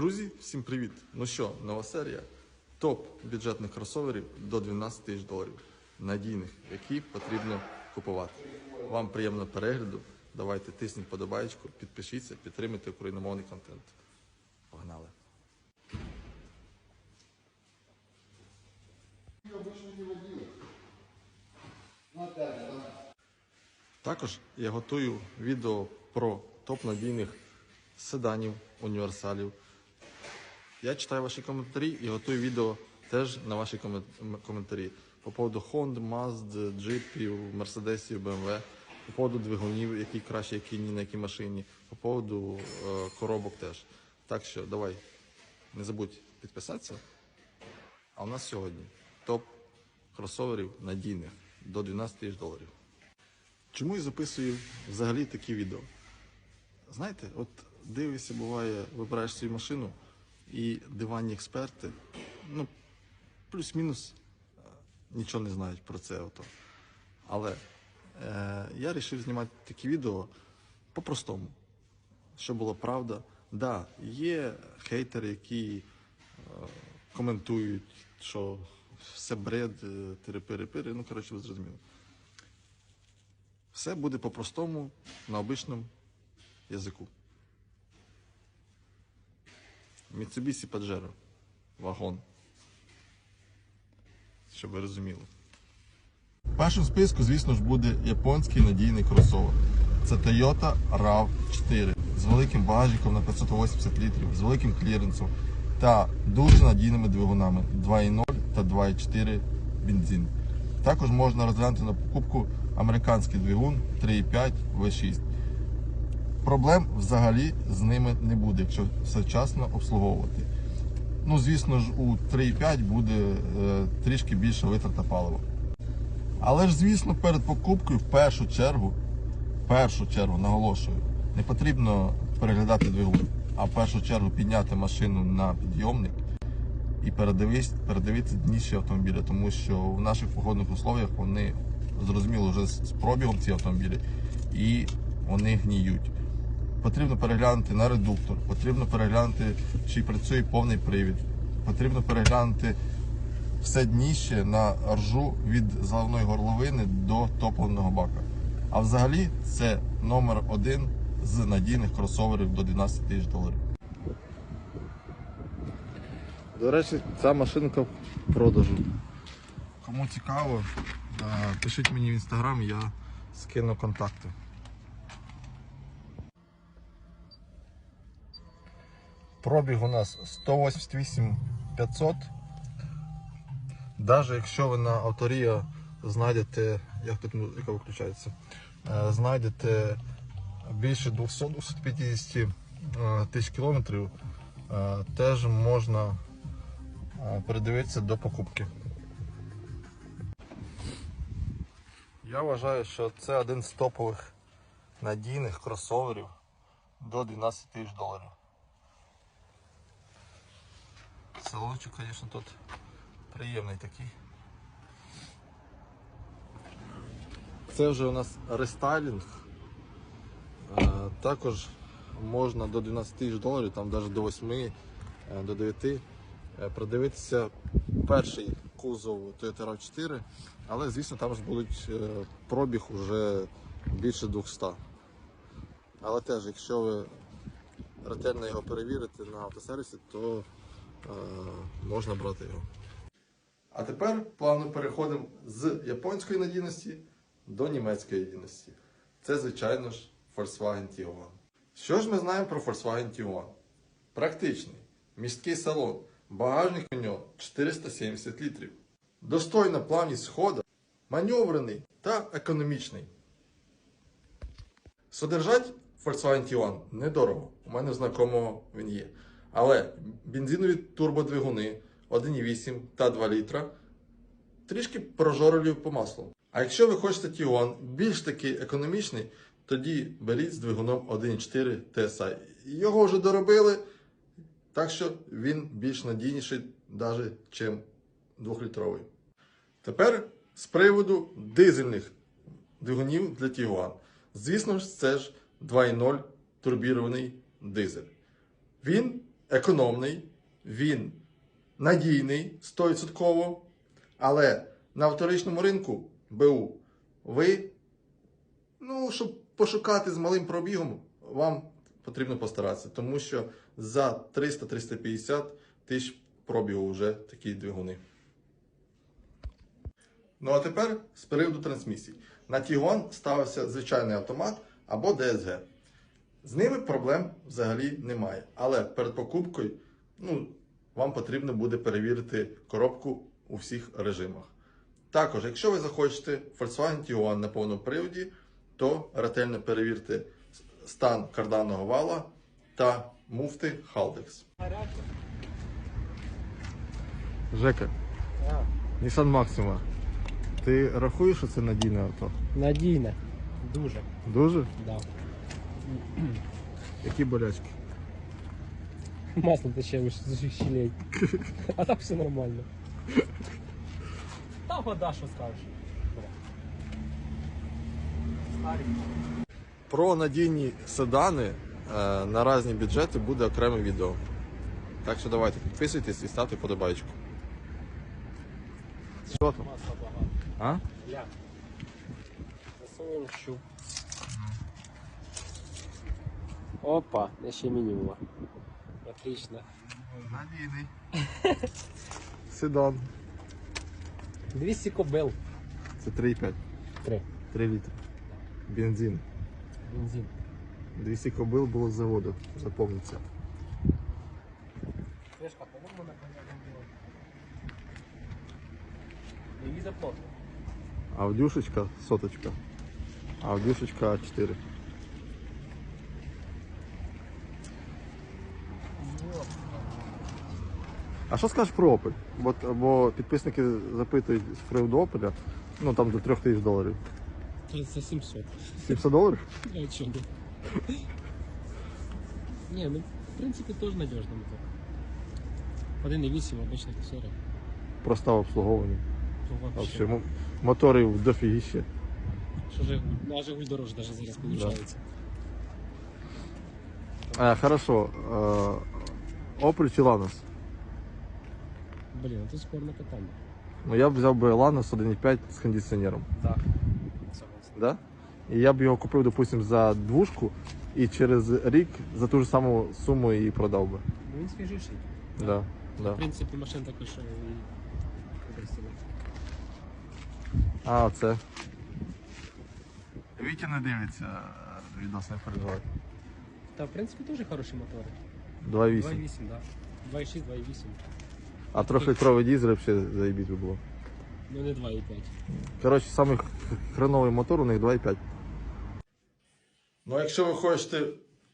Друзі, всім привіт! Ну що, нова серія. Топ бюджетних кросоверів до 12 тисяч доларів. Надійних, які потрібно купувати. Вам приємного перегляду. Давайте тисніть подобаєчку, підпишіться, підтримуйте україномовний контент. Погнали! Також я готую відео про топ надійних седанів, універсалів. Я читаю ваші коментарі і готую відео теж на ваші комен- коментарі. По поводу Honda, Mazda, джипів, Мерседесів, BMW, по поводу двигунів, які краще, які ні на якій машині, по поводу е, коробок теж. Так що давай, не забудь підписатися. А у нас сьогодні топ кросоверів надійних до 12 тисяч доларів. Чому я записую взагалі такі відео? Знаєте, от дивишся, буває, вибираєш свою машину, і диванні експерти, ну, плюс-мінус е, нічого не знають про це. Ото. Але е, я вирішив знімати такі відео по-простому, щоб була правда. Да, є хейтери, які е, коментують, що все бред, е, тири-пири-пири, ну, коротше, ви зрозуміли. Все буде по-простому, на обичному язику. Mitsubishi Pajero. Вагон. Щоб ви розуміли. В списку, звісно ж, буде японський надійний кросовер. Це Toyota RAV4 з великим багажником на 580 літрів, з великим кліренсом та дуже надійними двигунами 2.0 та 2.4 бензин. Також можна розглянути на покупку американський двигун 3.5 V6. Проблем взагалі з ними не буде, якщо вчасно обслуговувати. Ну, звісно ж, у 3.5 буде е, трішки більше витрата палива. Але ж, звісно, перед покупкою в першу чергу, першу чергу, наголошую, не потрібно переглядати двигун, а в першу чергу підняти машину на підйомник і передивитися дніші автомобілі, тому що в наших погодних условиях вони зрозуміло вже з пробігом ці автомобілі і вони гніють. Потрібно переглянути на редуктор, потрібно переглянути, чи працює повний привід, потрібно переглянути все дніще на ржу від заливної горловини до топливного бака. А взагалі це номер один з надійних кросоверів до 12 тисяч доларів. До речі, ця машинка в продажу. Кому цікаво, е, пишіть мені в інстаграм, я скину контакти. Пробіг у нас 188 500. Навіть якщо ви на авторія знайдете, як тут музика виключається, е, знайдете більше 200-250 е, тисяч кілометрів, е, теж можна передивитися до покупки. Я вважаю, що це один з топових надійних кросоверів до 12 тисяч доларів. Салончик, звісно, тут приємний такий. Це вже у нас рестайлінг. Е, Також можна до 12 тисяч доларів, там навіть до 8, е, до 9 е, продивитися перший кузов Toyota RAV4, але звісно там ж будуть пробіг уже більше 200. Але теж, якщо ви ретельно його перевірите на автосервісі, то можна брати його. А тепер плавно переходимо з японської надійності до німецької надійності. Це, звичайно ж, Volkswagen Tiguan. Що ж ми знаємо про Volkswagen Tiguan? Практичний, місткий салон, багажник у нього 470 літрів. Достойна плавність хода, маневрений та економічний. Содержать Volkswagen Tiguan недорого. У мене в знакомого він є. Але бензинові турбодвигуни 1,8 та 2 літра трішки прожорливі по маслу. А якщо ви хочете Tiguan більш такий економічний, тоді беріть з двигуном 1,4 TSI. Його вже доробили, так що він більш надійніший, навіть, ніж 2-літровий. Тепер з приводу дизельних двигунів для Tiguan. Звісно ж, це ж 2.0 турбірований дизель. Він економний, він надійний 100%, але на вторичному ринку БУ ви, ну, щоб пошукати з малим пробігом, вам потрібно постаратися, тому що за 300-350 тисяч пробігу вже такі двигуни. Ну а тепер з приводу трансмісій. На Тігуан ставився звичайний автомат або DSG. З ними проблем взагалі немає. Але перед покупкою ну, вам потрібно буде перевірити коробку у всіх режимах. Також, якщо ви захочете Volkswagen Tiguan на повному приводі, то ретельно перевірте стан карданного вала та муфти Haldex. Жека, Nissan Maxima. Ти рахуєш, що це надійне авто? Надійне. Дуже. Дуже? Да. Які болячки? Масло тече з усіх щелей. А так все нормально. Та вода, що скажеш. Старий. Про надійні седани е, на різні бюджети буде окреме відео. Так що давайте підписуйтесь і ставте подобайку. Що там? А? Я. Засунув щуп. Опа, я ще мінімума. Отлично. Надійний. Седан. 200 кобил. Це 3,5. 3. 3 літри. Бензин. Бензин. 200 кобил було з заводу. Запомніться. Кришка, по-моєму, на понятном деле. Не віза плотно. Авдюшечка соточка. Авдюшечка 4. А що скажеш про Opel? Бо, бо підписники запитують з приводу Opel, ну там до 3 тисяч доларів. Це за 700. 700 доларів? Я чудо. Не, ну в принципе тоже надежный мотор. 1.8 обычно ксера. Просто обслуговування. Вообще. Мо- моторів дофігіще. Что же, на Жигуль дороже даже зараз получается. А, хорошо. Е, Opel чи Lanos? Блин, это спорно питання. Ну я б взяв би Lanos 1.5 з кондиціонером. Так. Согласен. Да? І я б його купив, допустим, за двушку і через рік за ту ж саму суму і продав би. Ну він свіжіший. Да, да. В принципі, машина така, що і використовує. А, це. Вітя не дивиться відос не переживай. Та в принципі теж хороші мотори. 2.8. 2.8, да. 2.6, 2.8. А трьохлітровий дізель взагалі заїбіть би було. Ну не 2.5. Коротше, самий хреновий мотор у них 2.5. Ну, якщо ви хочете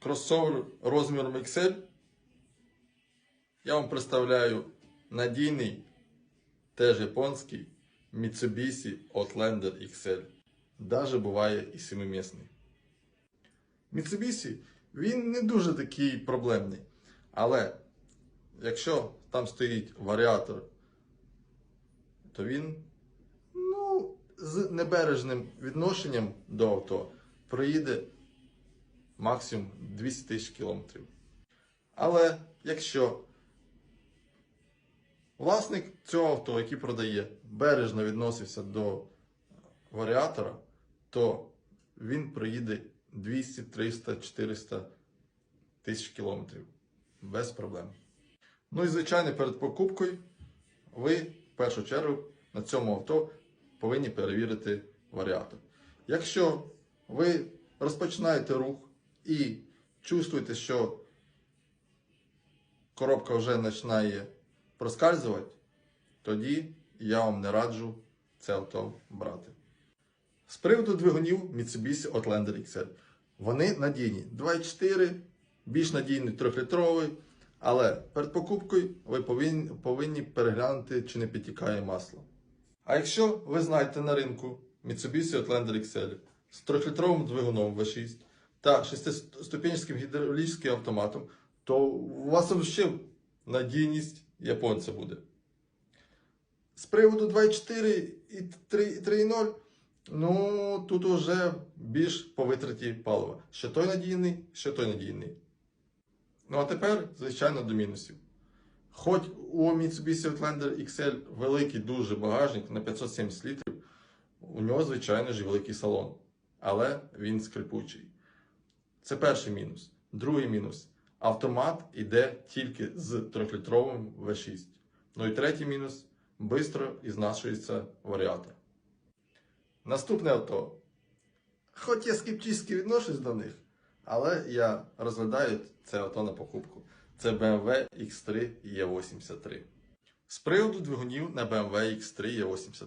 кросовер розміром XL, я вам представляю надійний, теж японський Mitsubishi Outlander XL. Даже буває і семимісний. Mitsubishi, він не дуже такий проблемний. Але якщо там стоїть варіатор, то він ну, з небережним відношенням до авто проїде максимум 200 тисяч кілометрів. Але якщо власник цього авто, який продає, бережно відносився до варіатора, то він проїде 200, 300, 400 тисяч кілометрів без проблем. Ну і звичайно, перед покупкою ви в першу чергу на цьому авто повинні перевірити варіатор. Якщо ви розпочинаєте рух і чувствуєте, що коробка вже починає проскальзувати, тоді я вам не раджу це авто брати. З приводу двигунів Mitsubishi Outlander XL. Вони надійні. 2.4, більш надійний 3-літровий, але перед покупкою ви повинні, повинні переглянути, чи не підтікає масло. А якщо ви знаєте на ринку Mitsubishi Outlander XL з 3-літровим двигуном V6 та 6-ступенчатим гідравлічним автоматом, то у вас взагалі надійність японця буде. З приводу 2.4 і 3.0, ну тут уже більш по витраті палива. Що той надійний, що той надійний. Ну а тепер, звичайно, до мінусів. Хоч у Mitsubishi Outlander XL великий дуже багажник на 570 літрів, у нього, звичайно ж, великий салон, але він скрипучий. Це перший мінус. Другий мінус. Автомат іде тільки з 3-літровим V6. Ну і третій мінус швидко ізнашується варіатор. Наступне авто. Хоч я скептично відношусь до них, але я розглядаю це авто на покупку. Це BMW X3 E83. З приводу двигунів на BMW X3 E83.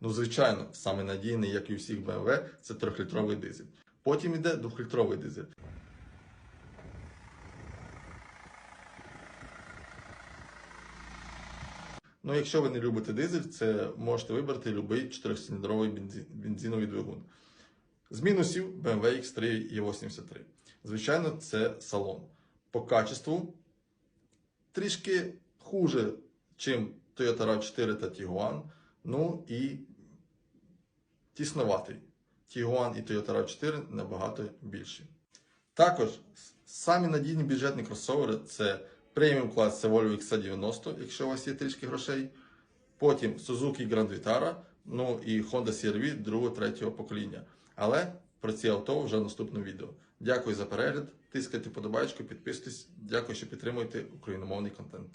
Ну, звичайно, саме надійний, як і у всіх BMW, це 3-літровий дизель. Потім йде 2-літровий дизель. Ну, якщо ви не любите дизель, це можете вибрати будь-який 4-циліндровий бензин- бензиновий двигун. З мінусів BMW X3 E83. Звичайно, це салон. По качеству трішки хуже, чим Toyota RAV4 та Tiguan. Ну і тісноватий. Tiguan і Toyota RAV4 набагато більші. Також самі надійні бюджетні кросовери це преміум клас це Volvo XC90, якщо у вас є трішки грошей. Потім Suzuki Grand Vitara, ну і Honda CR-V 2-3 покоління. Але про ці авто вже в наступному відео. Дякую за перегляд. Тискайте подобайку, підписуйтесь. Дякую, що підтримуєте україномовний контент.